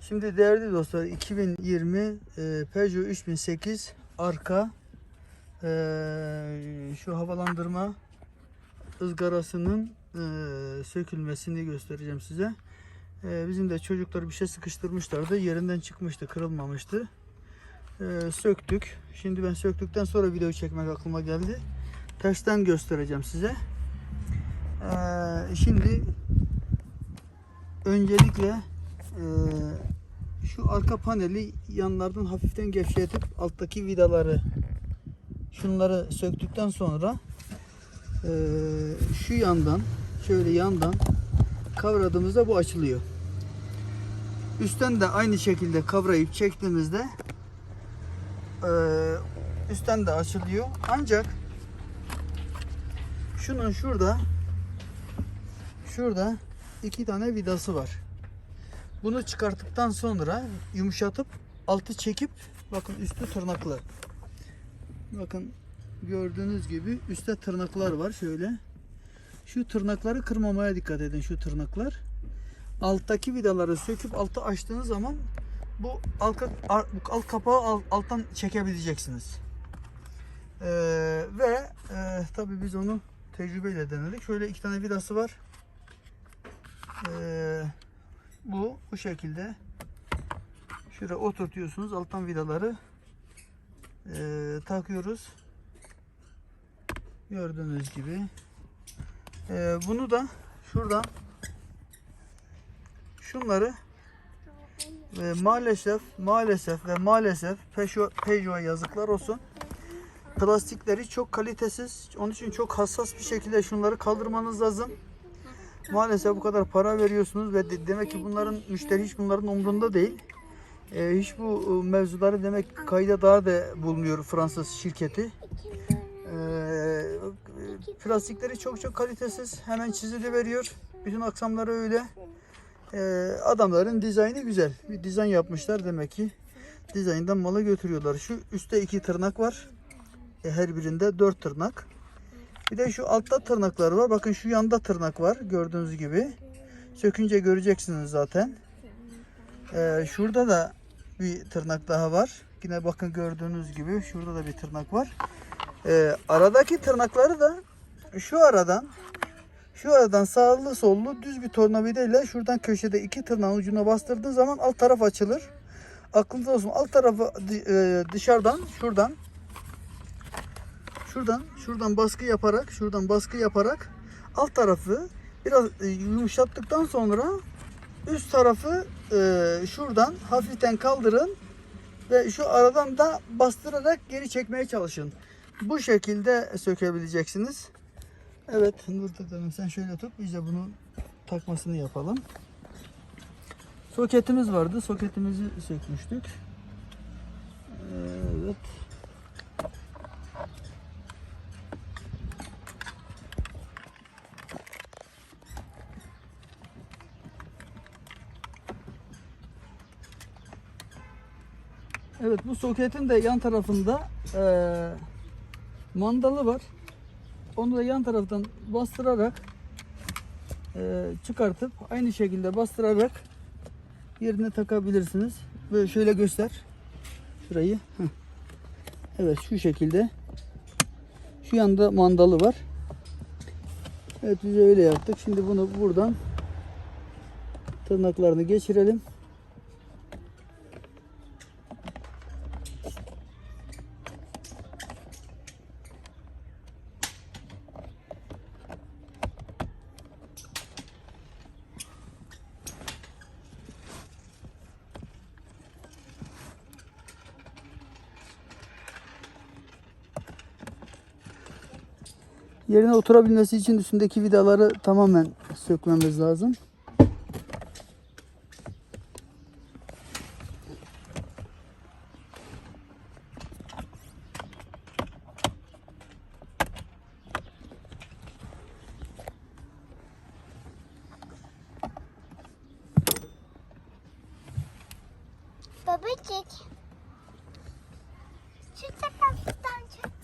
Şimdi değerli dostlar 2020 e, Peugeot 3008 arka e, şu havalandırma ızgarasının e, sökülmesini göstereceğim size. E, bizim de çocuklar bir şey sıkıştırmışlardı. Yerinden çıkmıştı, kırılmamıştı. E, söktük. Şimdi ben söktükten sonra video çekmek aklıma geldi. Tersten göstereceğim size. E, şimdi öncelikle e, şu arka paneli yanlardan hafiften gevşetip alttaki vidaları şunları söktükten sonra e, şu yandan şöyle yandan kavradığımızda bu açılıyor. Üstten de aynı şekilde kavrayıp çektiğimizde e, üstten de açılıyor. Ancak şunun şurada şurada iki tane vidası var. Bunu çıkarttıktan sonra yumuşatıp altı çekip bakın üstü tırnaklı. Bakın gördüğünüz gibi üstte tırnaklar var şöyle. Şu tırnakları kırmamaya dikkat edin şu tırnaklar. Alttaki vidaları söküp altı açtığınız zaman bu alt, alt kapağı alt- alttan çekebileceksiniz. Ee, ve e, tabi biz onu tecrübeyle denedik. Şöyle iki tane vidası var. Ee, bu bu şekilde. Şuraya oturtuyorsunuz alttan vidaları. E, takıyoruz. Gördüğünüz gibi. E, bunu da şuradan şunları e, maalesef maalesef ve maalesef Peugeot, Peugeot'a yazıklar olsun. Plastikleri çok kalitesiz onun için çok hassas bir şekilde şunları kaldırmanız lazım maalesef bu kadar para veriyorsunuz ve de- demek ki bunların müşteri hiç bunların umrunda değil. Ee, hiç bu e, mevzuları demek kayda daha da bulmuyor Fransız şirketi. Ee, plastikleri çok çok kalitesiz. Hemen çizili veriyor. Bütün aksamları öyle. Ee, adamların dizaynı güzel. Bir dizayn yapmışlar demek ki. Dizayndan malı götürüyorlar. Şu üstte iki tırnak var. E, her birinde dört tırnak. Bir de şu altta tırnaklar var. Bakın şu yanda tırnak var. Gördüğünüz gibi. Sökünce göreceksiniz zaten. Ee, şurada da bir tırnak daha var. Yine bakın gördüğünüz gibi şurada da bir tırnak var. Ee, aradaki tırnakları da şu aradan şu aradan sağlı sollu düz bir tornavida ile şuradan köşede iki tırnağın ucuna bastırdığın zaman alt taraf açılır. Aklınızda olsun alt tarafı e, dışarıdan şuradan şuradan şuradan baskı yaparak şuradan baskı yaparak alt tarafı biraz e, yumuşattıktan sonra üst tarafı e, şuradan hafiften kaldırın ve şu aradan da bastırarak geri çekmeye çalışın. Bu şekilde sökebileceksiniz. Evet Nurten Hanım sen şöyle tut biz de bunun takmasını yapalım. Soketimiz vardı. Soketimizi sökmüştük. Evet. Evet bu soketin de yan tarafında eee, mandalı var. Onu da yan taraftan bastırarak eee, çıkartıp aynı şekilde bastırarak yerine takabilirsiniz. Böyle şöyle göster. Şurayı. Heh. Evet şu şekilde. Şu yanda mandalı var. Evet biz öyle yaptık. Şimdi bunu buradan tırnaklarını geçirelim. Yerine oturabilmesi için üstündeki vidaları tamamen sökmemiz lazım. Babacık. Şu sakatlıktan çık.